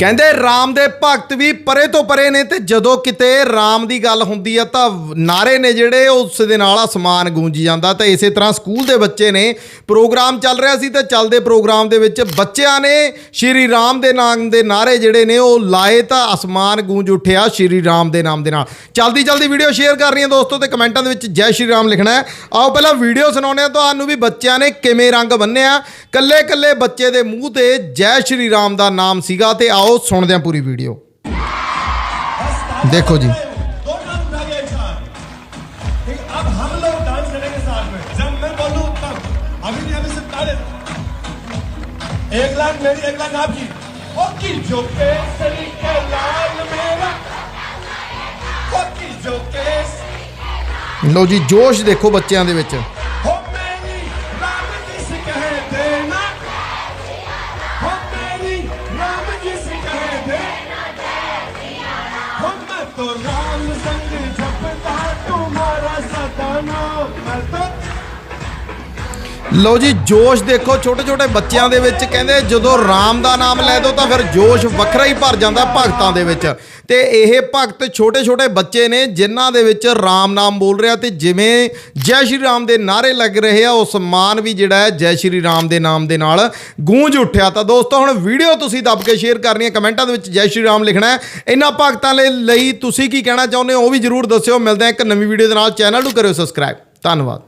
ਕਹਿੰਦੇ ਰਾਮ ਦੇ ਭਗਤ ਵੀ ਪਰੇ ਤੋਂ ਪਰੇ ਨੇ ਤੇ ਜਦੋਂ ਕਿਤੇ ਰਾਮ ਦੀ ਗੱਲ ਹੁੰਦੀ ਆ ਤਾਂ ਨਾਰੇ ਨੇ ਜਿਹੜੇ ਉਸ ਦੇ ਨਾਲ ਅਸਮਾਨ ਗੂੰਜ ਜਾਂਦਾ ਤਾਂ ਇਸੇ ਤਰ੍ਹਾਂ ਸਕੂਲ ਦੇ ਬੱਚੇ ਨੇ ਪ੍ਰੋਗਰਾਮ ਚੱਲ ਰਿਹਾ ਸੀ ਤੇ ਚੱਲਦੇ ਪ੍ਰੋਗਰਾਮ ਦੇ ਵਿੱਚ ਬੱਚਿਆਂ ਨੇ ਸ਼੍ਰੀ ਰਾਮ ਦੇ ਨਾਮ ਦੇ ਨਾਰੇ ਜਿਹੜੇ ਨੇ ਉਹ ਲਾਏ ਤਾਂ ਅਸਮਾਨ ਗੂੰਜ ਉੱਠਿਆ ਸ਼੍ਰੀ ਰਾਮ ਦੇ ਨਾਮ ਦੇ ਨਾਲ। ਚਲਦੀ ਚਲਦੀ ਵੀਡੀਓ ਸ਼ੇਅਰ ਕਰਨੀ ਹੈ ਦੋਸਤੋ ਤੇ ਕਮੈਂਟਾਂ ਦੇ ਵਿੱਚ ਜੈ ਸ਼੍ਰੀ ਰਾਮ ਲਿਖਣਾ ਹੈ। ਆਓ ਪਹਿਲਾਂ ਵੀਡੀਓ ਸੁਣਾਉਂਦੇ ਹਾਂ। ਤੁਹਾਨੂੰ ਵੀ ਬੱਚਿਆਂ ਨੇ ਕਿਵੇਂ ਰੰਗ ਬੰਨਿਆ? ਕੱਲੇ ਕੱਲੇ ਬੱਚੇ ਦੇ ਮੂੰਹ ਤੇ ਜੈ ਸ਼੍ਰੀ ਰਾਮ ਦਾ ਨਾਮ ਸੀਗਾ ਤੇ ਆਓ ਸੁਣਦੇ ਹਾਂ ਪੂਰੀ ਵੀਡੀਓ देखो जी। दो डांस उठा गया एक साथ ठीक है, अब हम लोग डांस करेंगे साथ में जब मैं बोलूं तब अभी भी हमें सिर्फ ताले एक लाख मेरी एक लाख आपकी ओ की जो केसरी के लाल मेरा ओ की जो केस ਲਓ ਜੀ ਜੋਸ਼ ਦੇਖੋ ਬੱਚਿਆਂ ਦੇ ਵਿੱਚ तो राम संग जपता तुम्हारा सदा नाम मैं तो ਲਓ ਜੀ, ਜੋਸ਼ ਦੇਖੋ ਛੋਟੇ ਛੋਟੇ ਬੱਚਿਆਂ ਦੇ ਵਿੱਚ। ਕਹਿੰਦੇ ਜਦੋਂ ਰਾਮ ਦਾ ਨਾਮ ਲੈ ਦੋ ਤਾਂ ਫਿਰ ਜੋਸ਼ ਵੱਖਰਾ ਹੀ ਭਰ ਜਾਂਦਾ ਭਗਤਾਂ ਦੇ ਵਿੱਚ। ਤੇ ਇਹ ਭਗਤ ਛੋਟੇ ਛੋਟੇ ਬੱਚੇ ਨੇ, ਜਿਨ੍ਹਾਂ ਦੇ ਵਿੱਚ ਰਾਮ ਨਾਮ ਬੋਲ ਰਿਹਾ ਤੇ ਜਿਵੇਂ ਜੈ ਸ਼੍ਰੀ ਰਾਮ ਦੇ ਨਾਰੇ ਲੱਗ ਰਹੇ ਆ, ਉਸ ਮਾਨ ਵੀ ਜਿਹੜਾ ਹੈ ਜੈ ਸ਼੍ਰੀ ਰਾਮ ਦੇ ਨਾਮ ਦੇ ਨਾਲ ਗੂੰਜ ਉੱਠਿਆ। ਤਾਂ ਦੋਸਤੋ, ਹੁਣ ਵੀਡੀਓ ਤੁਸੀਂ ਦੱਬ ਕੇ ਸ਼ੇਅਰ ਕਰਨੀ ਹੈ, ਕਮੈਂਟਾਂ ਦੇ ਵਿੱਚ ਜੈ ਸ਼੍ਰੀ ਰਾਮ ਲਿਖਣਾ ਹੈ। ਇਹਨਾਂ ਭਗਤਾਂ ਲਈ- ਲਈ ਤੁਸੀਂ ਕੀ ਕਹਿਣਾ ਚਾਹੁੰਦੇ ਹੋ, ਉਹ ਵੀ ਜਰੂਰ ਦੱਸਿਓ। ਮਿਲਦੇ ਹਾਂ ਇੱਕ ਨਵੀਂ ਵੀਡੀਓ ਦੇ ਨਾਲ। ਚੈਨਲ ਨੂੰ ਕਰਿਓ ਸਬਸਕ੍ਰਾਈਬ। ਧੰਨਵਾਦ।